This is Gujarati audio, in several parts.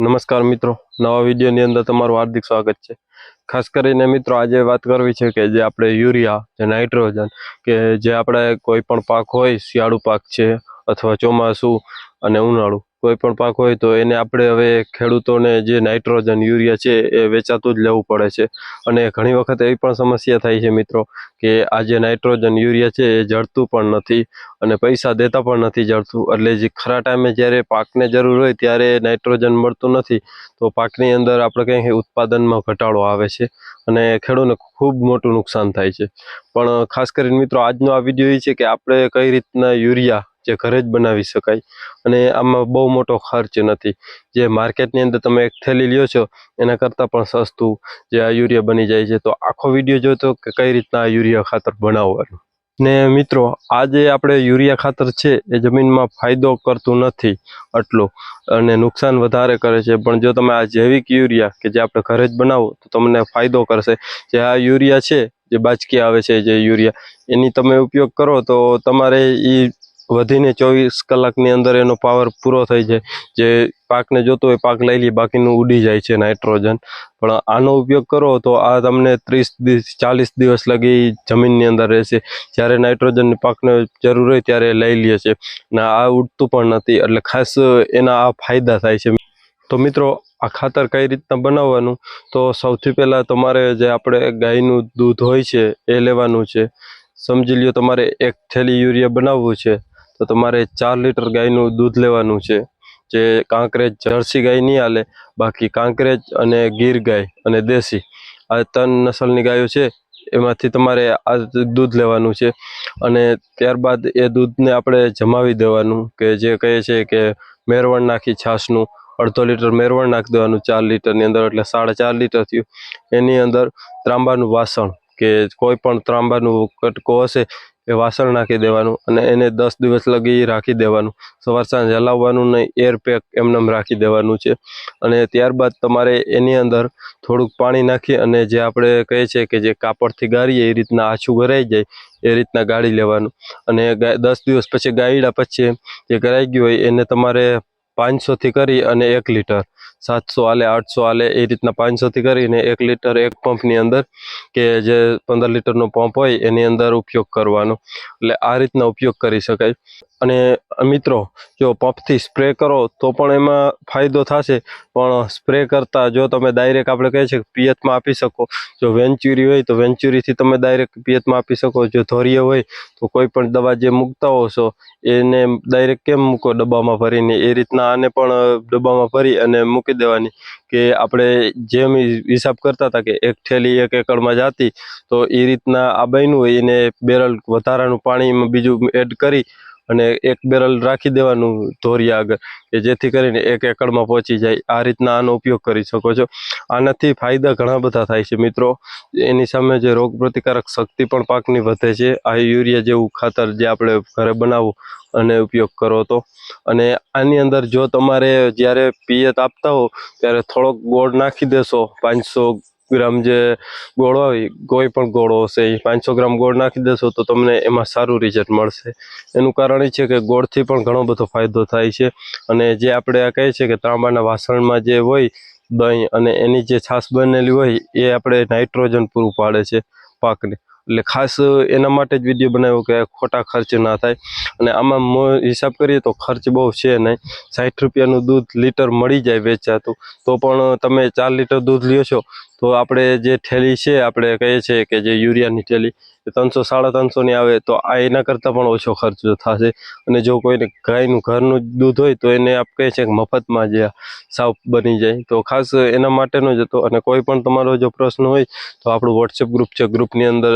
નમસ્કાર મિત્રો. નવા વિડીયોની અંદર તમારું હાર્દિક સ્વાગત છે. ખાસ કરીને મિત્રો આજે વાત કરવી છે કે જે આપણે યુરિયા, જે નાઇટ્રોજન, કે જે આપણે કોઈ પણ પાક હોય, શિયાળુ પાક છે અથવા ચોમાસું અને ઉનાળુ કોઈ પણ પાક હોય તો એને આપણે હવે ખેડૂતોને જે નાઇટ્રોજન, યુરિયા છે એ વેચાતું જ લેવું પડે છે. અને ઘણી વખત એવી પણ સમસ્યા થાય છે મિત્રો કે આ જે નાઇટ્રોજન, યુરિયા છે એ જળતું પણ નથી અને પૈસા દેતા પણ નથી જળતું એટલે જે ખરા ટાઈમે જ્યારે પાકને જરૂર હોય ત્યારે નાઇટ્રોજન મળતું નથી તો પાકની અંદર આપણે કંઈ ઉત્પાદનમાં ઘટાડો આવે છે અને ખેડૂતને ખૂબ મોટું નુકસાન થાય છે. પણ ખાસ કરીને મિત્રો આજનો આ વીડિયો એ છે કે આપણે કઈ રીતના યુરિયા જે ઘરે જ બનાવી શકાય. અને આમાં બહુ મોટો ખર્ચ નથી. જે માર્કેટની અંદર તમે એક થેલી લ્યો છો, એના કરતાં પણ સસ્તું જે આ યુરિયા બની જાય છે. તો આખો વીડિયો જોતો કે કઈ રીતના આ યુરિયા ખાતર બનાવવાનું? ને મિત્રો, આ જે આપણે યુરિયા ખાતર છે, એ જમીનમાં ફાયદો કરતું નથી આટલું અને નુકસાન વધારે કરે છે. પણ જો તમે આ જૈવિક યુરિયા કે જે આપણે ઘરે જ બનાવો, તો તમને ફાયદો કરશે. જે આ યુરિયા છે, જે બાચકી આવે છે, જે યુરિયા, એની તમે ઉપયોગ કરો તો તમારે એ વધીને ચોવીસ કલાકની અંદર એનો પાવર પૂરો થઈ જાય. જે પાકને જોતો હોય પાક લઈ લે, બાકીનું ઉડી જાય છે નાઇટ્રોજન પણ આનો ઉપયોગ કરો તો આ તમને ત્રીસ દિવસ ચાલીસ દિવસ લગી જમીનની અંદર રહેશે. જ્યારે નાઇટ્રોજનની પાકને જરૂર હોય ત્યારે લઈ લે છે. ને આ ઉડતું પણ નથી, એટલે ખાસ એના આ ફાયદા થાય છે. તો મિત્રો, આ ખાતર કઈ રીતના બનાવવાનું? તો સૌથી પહેલાં તમારે જે આપણે ગાયનું દૂધ હોય છે, એ લેવાનું છે. સમજી લ્યો, તમારે એક થેલી યુરિયા બનાવવું છે. તો તમારે ચાર લીટર ગાયનું દૂધ લેવાનું છે, જે કાંકરેજ જર્સી ગાય નહીં હાલે, બાકી કાંકરેજ અને ગીર ગાય અને દેશી. આ ત્રણ નસલની ગાયો છે, એમાંથી તમારે આ દૂધ લેવાનું છે અને ત્યારબાદ એ દૂધને આપણે જમાવી દેવાનું કે જે કહે છે કે મેરવણ નાખી છાશનું, અડધો લીટર મેરવણ નાખી દેવાનું ચાર લીટરની અંદર, એટલે સાડા ચાર લીટર થયું. એની અંદર ત્રાંબાનું વાસણ કે કોઈ પણ ત્રાંબાનું કટકો હશે એ વાસણ નાખી દેવાનું અને એને દસ દિવસ લગી રાખી દેવાનું. સવાર સાંજ હલાવવાનું નહીં એર પેક એમનેમ રાખી દેવાનું છે. અને ત્યારબાદ તમારે એની અંદર થોડુંક પાણી નાખી અને જે આપણે કહીએ છીએ કે જે કાપડથી ગાળીએ એ રીતના આછું ગરાઈ જાય, એ રીતના ગાળી લેવાનું. અને દસ દિવસ પછી ગાળ્યા પછી જે ગરાઈ ગયું હોય એને તમારે પાંચસોથી કરી અને એક લીટર. સાતસો આલે, આઠસો આલે, એ રીતના પાંચસોથી કરીને એક લીટર એક પંપની અંદર કે જે પંદર લીટરનો પંપ હોય, એની અંદર ઉપયોગ કરવાનો. એટલે આ રીતના ઉપયોગ કરી શકાય. અને મિત્રો, જો પંપથી સ્પ્રે કરો તો પણ એમાં ફાયદો થશે. પણ સ્પ્રે કરતાં જો તમે ડાયરેક્ટ આપણે કહે છે કે પિયતમાં આપી શકો. જો વેન્ચ્યુરી હોય તો વેન્ચ્યુરીથી તમે ડાયરેક્ટ પિયતમાં આપી શકો. જો ધોરીએ હોય તો કોઈ પણ દવા જે મૂકતા હો છો, એને ડાયરેક્ટ કેમ મૂકો ડબ્બામાં ભરીને? એ રીતના આને પણ ડબ્બામાં ભરી અને મૂકી દેવાની કે આપણે જેમ હિસાબ કરતા હતા કે એક થેલી એક એકડમાં જાતી, તો એ રીતના આ બન્યું એને બેરલ વધારાનું પાણીમાં બીજું એડ કરી અને એક બેરલ રાખી દેવાનું ધોરિયા આગળ, કે જેથી કરીને એક એકડમાં પહોંચી જાય. આ રીતના આનો ઉપયોગ કરી શકો છો. આનાથી ફાયદા ઘણા બધા થાય છે મિત્રો. એની સામે જે રોગ પ્રતિકારક શક્તિ પણ પાકની વધે છે. આ યુરિયા જેવું ખાતર જે આપણે ઘરે બનાવવું અને ઉપયોગ કરો તો. અને આની અંદર જો તમારે જ્યારે પિયત આપતા હો, ત્યારે થોડોક ગોળ નાખી દેશો. પાંચસો ગ્રામ જે ગોળ હોય, કોઈ પણ ગોળો હશે, એ પાંચસો ગ્રામ ગોળ નાખી દેશો તો તમને એમાં સારું રિઝલ્ટ મળશે. એનું કારણ એ છે કે ગોળથી પણ ઘણો બધો ફાયદો થાય છે. અને જે આપણે આ કહીએ છીએ કે તાંબાના વાસણમાં જે હોય, દહીં અને એની જે છાશ બનેલી હોય, એ આપણે નાઇટ્રોજન પૂરું પાડે છે પાકને. એટલે ખાસ એના માટે જ વીડિયો બનાવ્યો કે ખોટા ખર્ચ ના થાય. અને આમાં હિસાબ કરીએ તો ખર્ચ બહુ છે નહીં. સાઠ રૂપિયાનું દૂધ લીટર મળી જાય વેચાતું. તો પણ તમે ચાર લીટર દૂધ લ્યો છો તો આપણે જે થેલી છે, આપણે કહીએ છીએ કે જે યુરિયાની થેલી ત્રણસો, સાડા ત્રણસોની આવે, તો આ એના કરતાં પણ ઓછો ખર્ચ થશે. અને જો કોઈને ગાયનું ઘરનું દૂધ હોય, તો એને આપ કહે છે કે મફતમાં જે સાવ બની જાય. તો ખાસ એના માટેનો જ હતો. અને કોઈ પણ તમારો જો પ્રશ્ન હોય, તો આપણું વોટ્સએપ ગ્રુપ છે. ગ્રુપની અંદર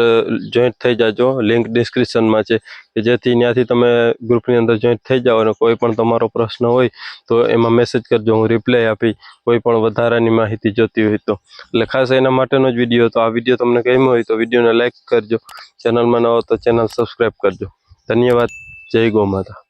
જોઈન્ટ થઈ જાજો. લિંક ડિસ્ક્રિપ્શનમાં છે. કે જેથી ત્યાંથી તમે ગ્રુપની અંદર જોઈન્ટ થઈ જાઓ અને કોઈ પણ તમારો પ્રશ્ન હોય તો એમાં મેસેજ કરજો, હું રિપ્લાય આપી, કોઈ પણ વધારાની માહિતી જોતી હોય તો. એટલે ખાસ એના માટેનો જ વીડિયો હતો. આ વીડિયો તમને ગમ્યો હોય તો વિડીયોને લાઇક કરજો. ચેનલમાં ન હો તો ચેનલ સબસ્ક્રાઈબ કરજો. ધન્યવાદ. જય ગો માતા